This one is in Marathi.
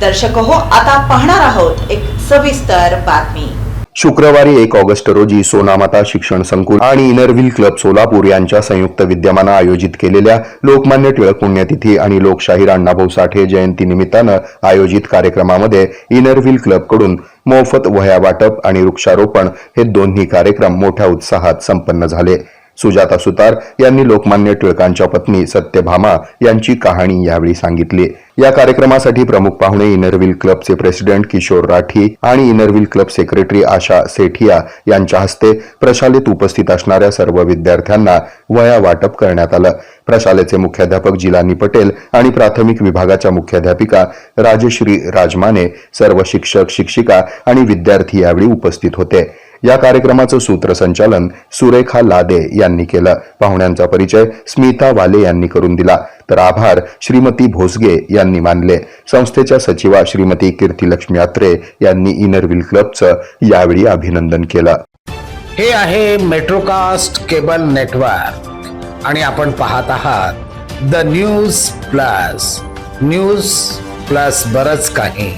दर्शक हो आता पाहणार आहोत एक सविस्तर बातमी. शुक्रवारी एक ऑगस्ट रोजी सोनामाता शिक्षण संकुल आणि इनरव्हील क्लब सोलापूर यांच्या संयुक्त विद्यमानं आयोजित केलेल्या लोकमान्य टिळक पुण्यतिथी आणि लोकशाहीर अण्णाभाऊ साठे जयंती निमित्तानं आयोजित कार्यक्रमामध्ये इनरव्हील क्लबकडून मोफत वह्या वाटप आणि वृक्षारोपण हे दोन्ही कार्यक्रम मोठ्या उत्साहात संपन्न झाले. सुजाता सुतार यांनी लोकमान्य टिळकांच्या पत्नी सत्यभामा यांची कहाणी यावेळी सांगितली. या कार्यक्रमासाठी प्रमुख पाहुणे इनरव्हील क्लबचे प्रेसिडेंट किशोर राठी आणि inner wheel club secretary Asha Sethia यांच्या हस्ते प्रशालेत उपस्थित असणाऱ्या सर्व विद्यार्थ्यांना वया वाटप करण्यात आलं. प्रशालेचे मुख्याध्यापक जिलानी पटेल आणि प्राथमिक विभागाच्या मुख्याध्यापिका राजश्री राजमाने सर्व शिक्षक शिक्षिका आणि विद्यार्थी यावेळी उपस्थित होते. या कार्यक्रमाचं सूत्रसंचालन सुरेखा लादे यांनी केलं. पाहुण्यांचा परिचय स्मिता वाले यांनी करून दिला. तर आभार श्रीमती भोसगे यांनी मानले. संस्थेच्या सचिवा श्रीमती कीर्तिलक्ष्मी अत्रे यांनी इनरव्हील क्लबचं यावेळी अभिनंदन केलं. हे आहे मेट्रोकास्ट केबल नेटवर्क. आणि आपण पाहत आहात the news plus. News plus बरच काही.